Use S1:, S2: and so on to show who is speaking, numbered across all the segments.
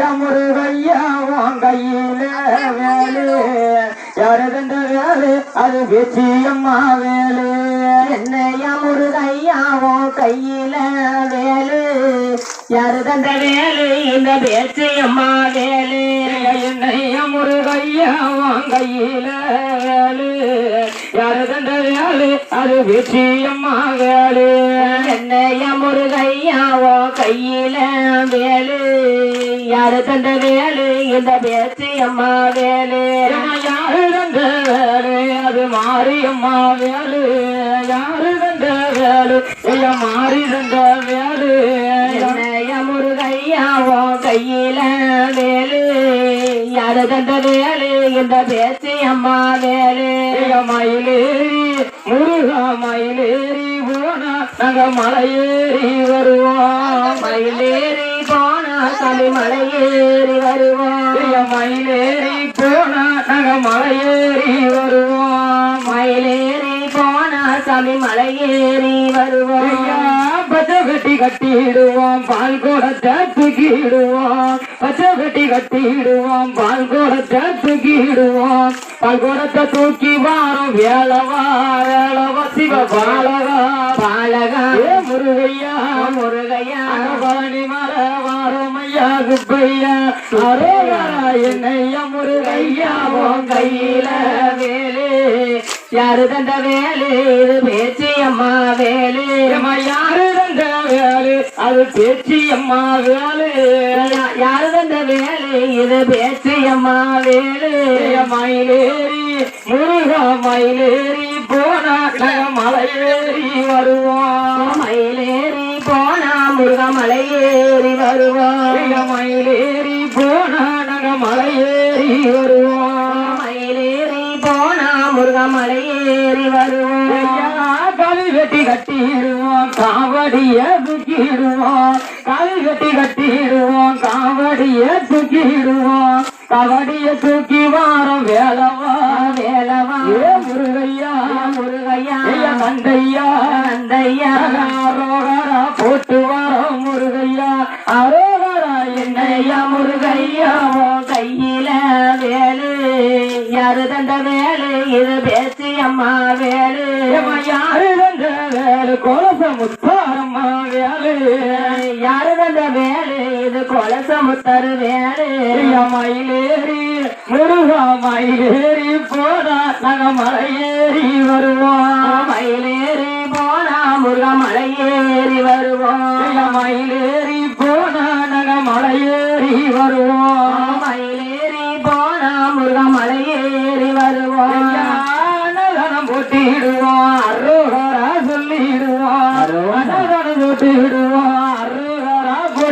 S1: என்னையா முருகையா உன் கையில வேலு. யாரு தந்த வேலு அது பேச்சியம்மா வேலு
S2: என்னையா முருகையா உன் கையில வேலு. யாரு தந்த வேலு இந்த பேச்சியம்மா வேலு
S1: என்னையா முருகையா உன் கையில வேலு. யாரு தந்த வேலு அது பேச்சியம்மா வேலு
S2: என்னையா முருகையா உன் கையில வேலு. யாரு தந்த வேலு? இந்த பேச்சியம்மா வேலு.
S1: யாரு தந்த வேலு? அது மாரியம்மா வேலு. யாரு தந்த வேலு? இல்ல மாறி தந்த வேலு.
S2: என்னையா முருகையா உன் கையில வேலு? யாரு தந்த வேலு? இந்த பேச்சியம்மா வேலு.
S1: மயிலேறி முருகா மயிலேறி போனா நாங்க மலையேறி வருவோம்.
S2: மயிலேறி போனா சாமி மலையேறி வருவோம்
S1: மயிலேறி போனா நாங்க மலையேறி வருவோம்.
S2: மயிலேறி போனா சாமி மலையேறி வருவோம்
S1: பச்சை கட்டி கட்டிடுவோம். பால் குடத்தை தூக்கிடுவோம் பச்சை கட்டி கட்டிடுவோம். பால் குடத்தை தூக்கிடுவோம் பால் குடத்தை தூக்கி வாரம். வேலவா வேலவா சிவ பாலகா
S2: பாலகா
S1: வாரம் ஐயா குப்பையா அரோகரா என்னையா முருகையா உன் கையில
S2: வேலு. யாரு தந்த வேலு? இது பேச்சியம்மா வேலு.
S1: ஏம்மா, யாரு தந்த வேலு? அது பேச்சு அம்மா வேலு
S2: யாரு தந்த வேலு? இது பேச்சியம்மா வேலு.
S1: மயிலேறி முருகா மயிலேறி போனா மலையேறி வருவோம்
S2: மயிலேறி போனா முருக மலையேறி வருவோம்
S1: ஐயா, மயிலேறி போனா நாங்க மலையேறி வருவோம்
S2: மயிலேறி போனா முருக மலையேறி வருவோம்
S1: ஐயா, கவி வெட்டி கட்டிடுவோம் காவடிய தூக்கிடுவோம் கவி வெட்டி கட்டிடுவோம் காவடிய தூக்கிடுவோம் கவடிய தூக்கி வாரம் வேலவா?
S2: வேலவா?
S1: முருகையா
S2: முருகையா
S1: ஐயா கந்தையா
S2: நந்தையா
S1: அரோகரா போட்டு வாரம் முருகையா. அரோகரா என்னையா முருகையா
S2: கையில வேலு. யாரு தந்த வேலு? இது பேச்சு அம்மா வேலு.
S1: யாரு தந்த வேலு? கொலச முத்தாரம்மா வேலு.
S2: யாரு தந்த இது கொலச முத்தரு வேலு.
S1: மயிலேறி முருகா மயிலேறி போனா நாங்க மலையேறி வருவோம்.
S2: மயிலேறி போனா முருக மலையேறி வருவோம்.
S1: மயிலேறி போனா நாங்க மலையேறி வருவோம்.
S2: மயிலேறி போனா முருக மலையேறி வருவோம்.
S1: போட்டிடுவோம்.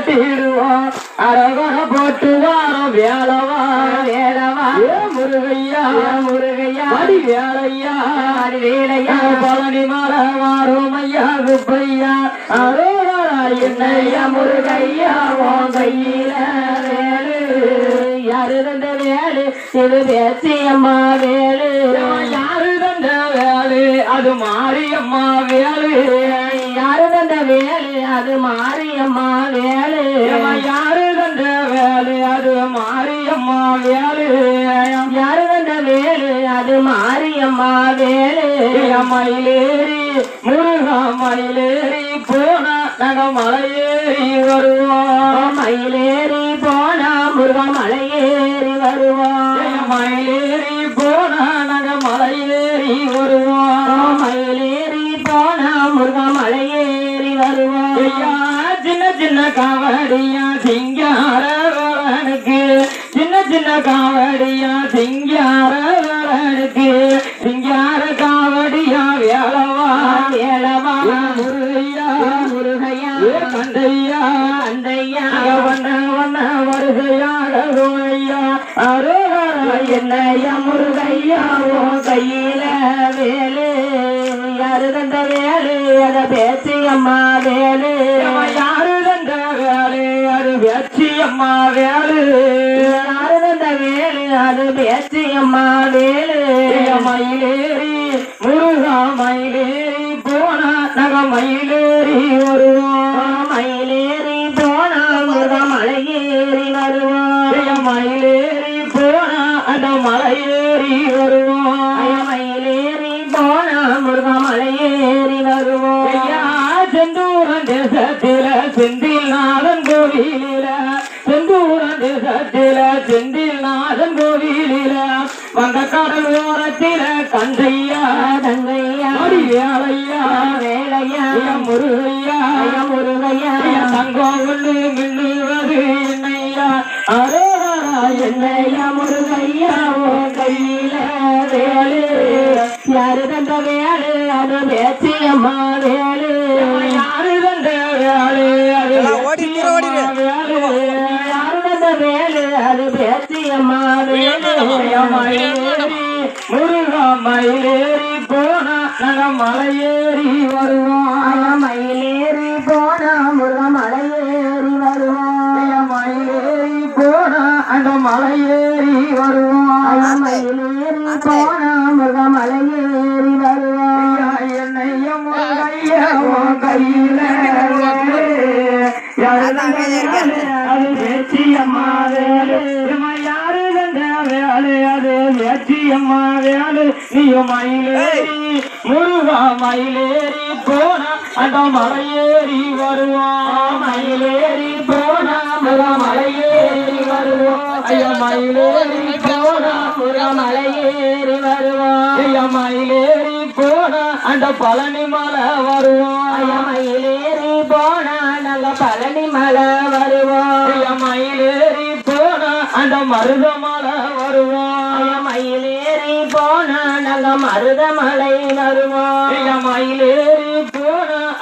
S1: அரோகரா போட்டிடுவோம் அரோகரா போட்டு வாரம் வேலவா?
S2: வேலவா?
S1: முருகையா?
S2: முருகையா?
S1: வடி வேலையா?
S2: அடி வேலையா?
S1: பழனி மலை வாரும் ஐயா குப்பையா அரோகரா என்னையா முருகையா? உன் கையில வேலு.
S2: யாரு தந்த வேலு? இது பேச்சு அம்மா வேலு.
S1: யாரு தந்த வேலு? அது மாரியம்மா வேலு.
S2: வேலு அது மாரியம்மா வேலு.
S1: யாரு தந்த வேலு அது மாரியம்மா வேலு?
S2: யாரு தந்த வேலு அது மாரியம்மா வேலு.
S1: மயிலேறி முருகா மயிலேறி போனா நாங்க மலையேறி வருவோம்.
S2: மயிலேறி போனா முருக மலையேறி வருவோம் என்னையா முருகையா உன் கையில வேலு. யாரு தந்த வேலு? அத பேச்சு அம்மா வேலு
S1: யாரு தந்த வேலை? அது வெற்றி அம்மா வேலு.
S2: யாரு தந்த வேலு? அது பேச்சு அம்மா வேலு.
S1: மயிலேறி முருகா மயிலேறி போனா நக மயிலேறி வருவோம்.
S2: மயிலேறி போராட மலையேறி வருவோம் மயிலேறி போன முருக மலையேறி வருவோம் ஐயா
S1: செந்தூரன் தேசத்தில செந்தில் நாதன் கோவிலில செந்தூரன் தேசத்தில செந்தில் நாதன் கோவிலில வந்த கடல் ஓரத்தில கந்தையா
S2: தங்கையா
S1: வேலையா
S2: வேலையா
S1: முருகையா
S2: முருகையா
S1: தங்கம் ஒன்று மின்னுவது என்னையா அரே
S2: என்னையா முருகையா ஓ கையில வேலு. யாரு தந்த வேலு? அது பேச்சு அம்மா வேலு.
S1: யாரு தந்த வேலை? அது
S2: யாரு தந்த வேலு? அது பேச்சு அம்மா வேலு.
S1: முருகா மயிலேறி போனா நாங்க மலையேறி வருவோம். அந்த மலையேறி வருவோம்
S2: மயிலேறி போனா முருக மலையேறி வருவோம்
S1: என்னைய முருகையா உன் கையில. அது வேச்சி அம்மா வேலு. யாரு தந்த வேலு அது வேச்சி அம்மா வேலு. நீயும் மயிலேறி முருகா மயிலேறி போனா அந்த மலையேறி வருவான் மயிலேறி போனா மலையேறி வருவோம் ஐயா மயிலேறி போனா மலையேறி வருவோம் ஐயா மயிலேறி போனா அந்த பழனி மலை வருவோம்
S2: மயிலேறி போனா நல்ல பழனி மலை வருவோம்
S1: ஐயா மயிலேறி போனா அந்த மருத மலை வருவோம்
S2: மயிலேறி போனா நல்ல மருதமலை வருவோம்
S1: ஐயா மயிலேறி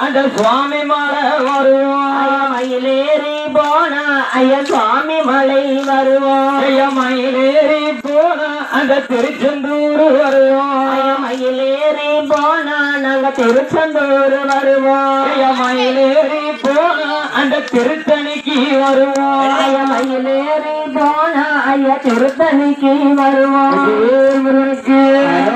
S1: அந்த சுவாமி மலை வருவோம்
S2: மயிலேறி போனா ஐயா சுவாமி மலை வருவோம்
S1: ஐயா மயிலேறி போனா அந்த திருச்செந்தூர் வருவோம்
S2: மயிலேறி போனா நாங்க திருச்செந்தூர் வருவோம்
S1: ஐயா மயிலேறி போனா அந்த திருத்தணிக்கு வருவோம்
S2: ஐயா மயிலேறி போனா ஐயா திருத்தணிக்கு வருவோம்
S1: முருகனுக்கு